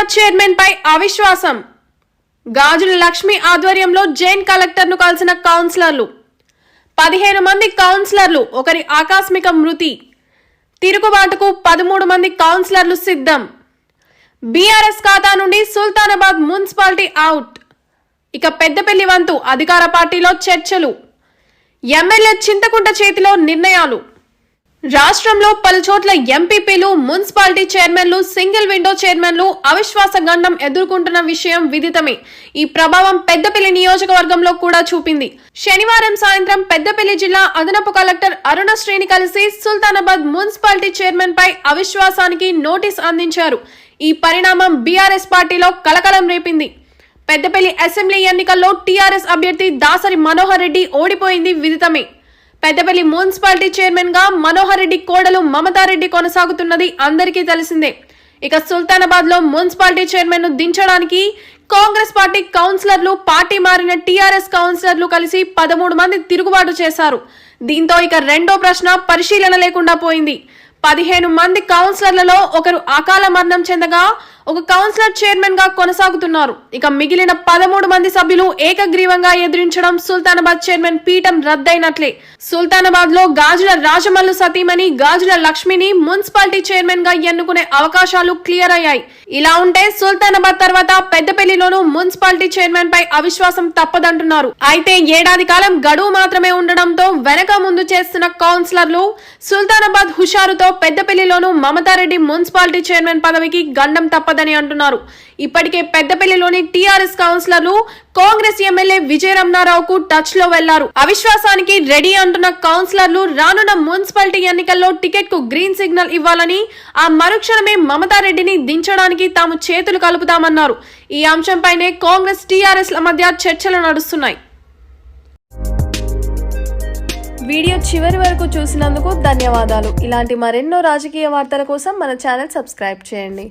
Sultanabad chairman పై అవిశ్వాసం. గాజుల లక్ష్మి ఆధ్వర్యంలో జైన్ కలెక్టర్ను కలిసిన కౌన్సిలర్లు. పదిహేను మంది కౌన్సిలర్లు ఒకరి ఆకస్మిక మృతి. తిరుగుబాటుకు పదమూడు మంది కౌన్సిలర్లు సిద్ధం. బీఆర్ఎస్ ఖాతా నుండి సుల్తానాబాద్ మున్సిపాలిటీ అవుట్. ఇక పెద్దపల్లి వంతు అధికార పార్టీలో చర్చలు. ఎమ్మెల్యే చింతకుంట చేతిలో నిర్ణయాలు. రాష్ట్రంలో పలు చోట్ల ఎంపీపీలు మున్సిపాలిటీ చైర్మన్లు సింగిల్ విండో చైర్మన్లు అవిశ్వాస గండం ఎదుర్కొంటున్న విషయం విదితమే. ఈ ప్రభావం పెద్దపల్లి నియోజకవర్గంలో కూడా చూపింది. శనివారం సాయంత్రం పెద్దపల్లి జిల్లా అదనపు కలెక్టర్ అరుణ శ్రేణి కలిసి సుల్తానాబాద్ మున్సిపాలిటీ చైర్మన్ పై అవిశ్వాసానికి నోటీస్ అందించారు. ఈ పరిణామం బీఆర్ఎస్ పార్టీలో కలకలం రేపింది. పెద్దపల్లి అసెంబ్లీ ఎన్నికల్లో టీఆర్ఎస్ అభ్యర్థి దాసరి మనోహర్ రెడ్డి ఓడిపోయింది విదితమే. పెద్దపల్లి మున్సిపాలిటీ చైర్మన్గా మనోహర్ రెడ్డి కోడలు మమతారెడ్డి కొనసాగుతున్నది అందరికీ తెలిసిందే. ఇక సుల్తానాబాద్లో మున్సిపాలిటీ చైర్మన్ను దించడానికి కాంగ్రెస్ పార్టీ కౌన్సిలర్లు పార్టీ మారిన టీఆర్ఎస్ కౌన్సిలర్లు కలిసి పదమూడు మంది తిరుగుబాటు చేశారు. దీంతో ఇక రెండో ప్రశ్న పరిశీలన లేకుండా పోయింది. పదిహేను మంది కౌన్సిలర్లలో ఒకరు అకాల మరణం చెందగా ఒక కౌన్సిలర్ చైర్మన్గా కొనసాగుతున్నారు. ఇక మిగిలిన పదమూడు మంది సభ్యులు ఏకగ్రీవంగా ఎదిరించడం సుల్తానాబాద్ చైర్మన్ పీఠం రద్దయినట్లే. సుల్తానాబాద్లో గాజుల రాజమల్లు సతీమణి గాజుల లక్ష్మిని మున్సిపాలిటీ చైర్మన్గా ఎన్నుకునే అవకాశాలు క్లియర్ అయ్యాయి. ఇలా ఉంటే సుల్తానాబాద్ తర్వాత పెద్దపల్లిలోనూ మున్సిపాలిటీ చైర్మన్ పై అవిశ్వాసం తప్పదంటున్నారు. అయితే ఏడాది కాలం గడువు మాత్రమే ఉండడంతో వెనక ముందు చేస్తున్న కౌన్సిలర్లు సుల్తానాబాద్ హుషారుతో పెద్దపల్లిలోనూ మమతారెడ్డి మున్సిపాలిటీ చైర్మన్ పదవికి గండం తప్పదని అంటున్నారు. ఇప్పటికే పెద్దపల్లిలోని టీఆర్ఎస్ కౌన్సిలర్లు కాంగ్రెస్ ఎమ్మెల్యే విజయ రమణారావుకు టచ్లో వెళ్ళారు. అవిశ్వాసానికి రెడీ అంటున్న కౌన్సిలర్లు రానున్న మున్సిపాలిటీ ఎన్నికల్లో టికెట్కు గ్రీన్ సిగ్నల్ ఇవ్వాలని ఆ మరుక్షణమే మమతారెడ్డిని దించడానికి తాము చేతులు కలుపుతామన్నారు. ఈ అంశంపైనే కాంగ్రెస్ టీఆర్ఎస్ ల మధ్య చర్చలు నడుస్తున్నాయి. వీడియో చివరి వరకు చూసినందుకు ధన్యవాదాలు. ఇలాంటి మరెన్నో రాజకీయ వార్తల కోసం మన ఛానల్ సబ్స్క్రైబ్ చేయండి.